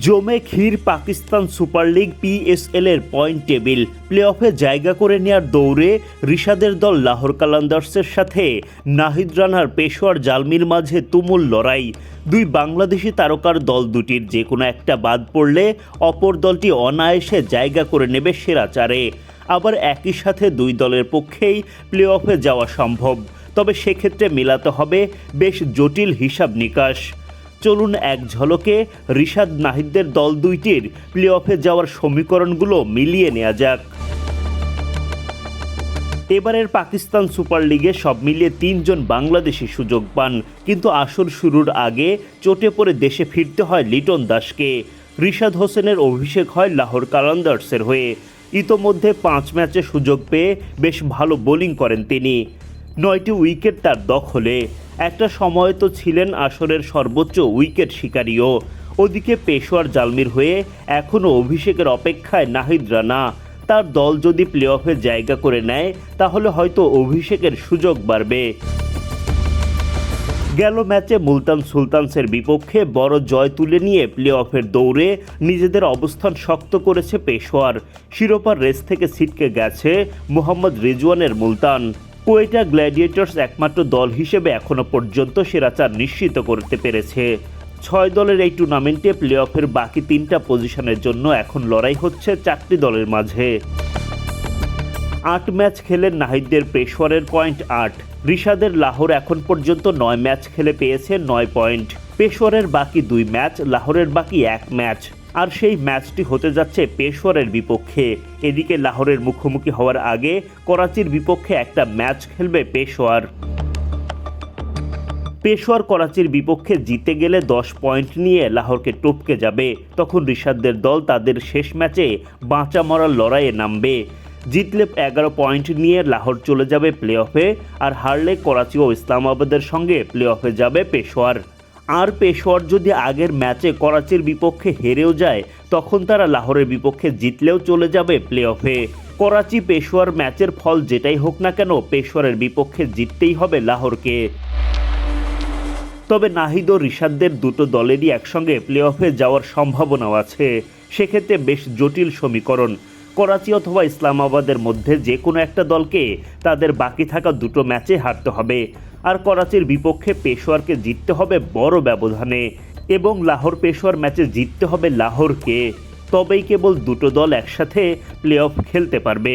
জমে ক্ষীর Pakistan super league PSL এর পয়েন্ট টেবিল প্লে অফে জায়গা করে নেওয়ার দৌড়ে রিশাদের দল লাহোর কালান্দার্সের সাথে। নাহিদ রানার পেশোয়ার জালমির মাঝে তুমুল লড়াই। দুই বাংলাদেশি তারকার দল দুটির যে কোনো একটা বাদ পড়লে অপর দলটি অনায়াসে জায়গা করে নেবে সেরা চারে। আবার একই সাথে দুই দলের পক্ষেই প্লে অফে যাওয়া সম্ভব। তবে সেক্ষেত্রে মেলাতে হবে বেশ জটিল হিসাব নিকাশ। চলুন এক ঝলকে রিশাদ নাহিদদের দল দুইটির প্লে অফে যাওয়ার সমীকরণগুলো মিলিয়ে নেওয়া যাক। এবারের পাকিস্তান সুপার লিগে সব মিলিয়ে তিনজন বাংলাদেশি সুযোগ পান, কিন্তু আসর শুরুর আগে চোটে পড়ে দেশে ফিরতে হয় লিটন দাসকে। রিশাদ হোসেনের অভিষেক হয় লাহোর কালান্দার্সের হয়ে। ইতোমধ্যে পাঁচ ম্যাচে সুযোগ পেয়ে বেশ ভালো বোলিং করেন তিনি। নয়টি উইকেট তার দখলে। একটা সময় তো ছিলেন আসরের সর্বোচ্চ উইকেট শিকারীও। ওদিকে পেশোয়ার জালমির হয়ে এখনও অভিষেকের অপেক্ষায় নাহিদ রানা। তার দল যদি প্লে অফে জায়গা করে নেয়, তাহলে হয়তো অভিষেকের সুযোগ বাড়বে। গেল ম্যাচে মুলতান সুলতানসের বিপক্ষে বড় জয় তুলে নিয়ে প্লে অফের দৌড়ে নিজেদের অবস্থান শক্ত করেছে পেশোয়ার। শিরোপার রেস থেকে ছিটকে গেছে মোহাম্মদ রিজওয়ানের মুলতান। কোয়েটা গ্ল্যাডিয়েটর্স একমাত্র দল হিসেবে এখনও পর্যন্ত সেরা চার নিশ্চিত করতে পেরেছে। ছয় দলের এই টুর্নামেন্টে প্লে অফের বাকি তিনটা পজিশনের জন্য এখন লড়াই হচ্ছে চারটি দলের মাঝে। আট ম্যাচ খেলেন নাহিদদের পেশোয়ারের পয়েন্ট আট। রিশাদের লাহোর এখন পর্যন্ত নয় ম্যাচ খেলে পেয়েছে নয় পয়েন্ট। পেশোয়ারের বাকি দুই ম্যাচ, লাহোরের বাকি এক ম্যাচ। আর সেই ম্যাচটি হতে যাচ্ছে পেশোয়ারের বিপক্ষে। এদিকে লাহোরের মুখোমুখি হওয়ার আগে করাচির বিপক্ষে একটা ম্যাচ খেলবে পেশোয়ার পেশোয়ার করাচির বিপক্ষে জিতে গেলে দশ পয়েন্ট নিয়ে লাহোরকে টপকে যাবে। তখন রিশাদদের দল তাদের শেষ ম্যাচে বাঁচা মরার লড়াইয়ে নামবে। জিতলে এগারো পয়েন্ট নিয়ে লাহোর চলে যাবে প্লে অফে আর হারলে করাচি ও ইসলামাবাদের সঙ্গে প্লে অফে যাবে পেশোয়ার আর পেশোয়ার যদি আগের ম্যাচে করাচির বিপক্ষে হেরেও যায়, তখন তারা লাহোরের বিপক্ষে জিতলেও চলে যাবে প্লে অফে করাচি পেশোয়ার ম্যাচের ফল যেটাই হোক না কেন, পেশোয়ারের বিপক্ষে জিততেই হবে লাহোরকে। তবে নাহিদ ও রিশাদদের দুটো দলেরই একসঙ্গে প্লে অফে যাওয়ার সম্ভাবনাও আছে। সেক্ষেত্রে বেশ জটিল সমীকরণ। করাচি অথবা ইসলামাবাদের মধ্যে যে কোনো একটা দলকে তাদের বাকি থাকা দুটো ম্যাচে হারতে হবে। আর করাচির বিপক্ষে পেশোয়ারকে জিততে হবে বড় ব্যবধানে এবং লাহোর পেশোয়ার ম্যাচে জিততে হবে লাহোরকে। তবেই কেবল দুটো দল একসাথে প্লে অফ খেলতে পারবে।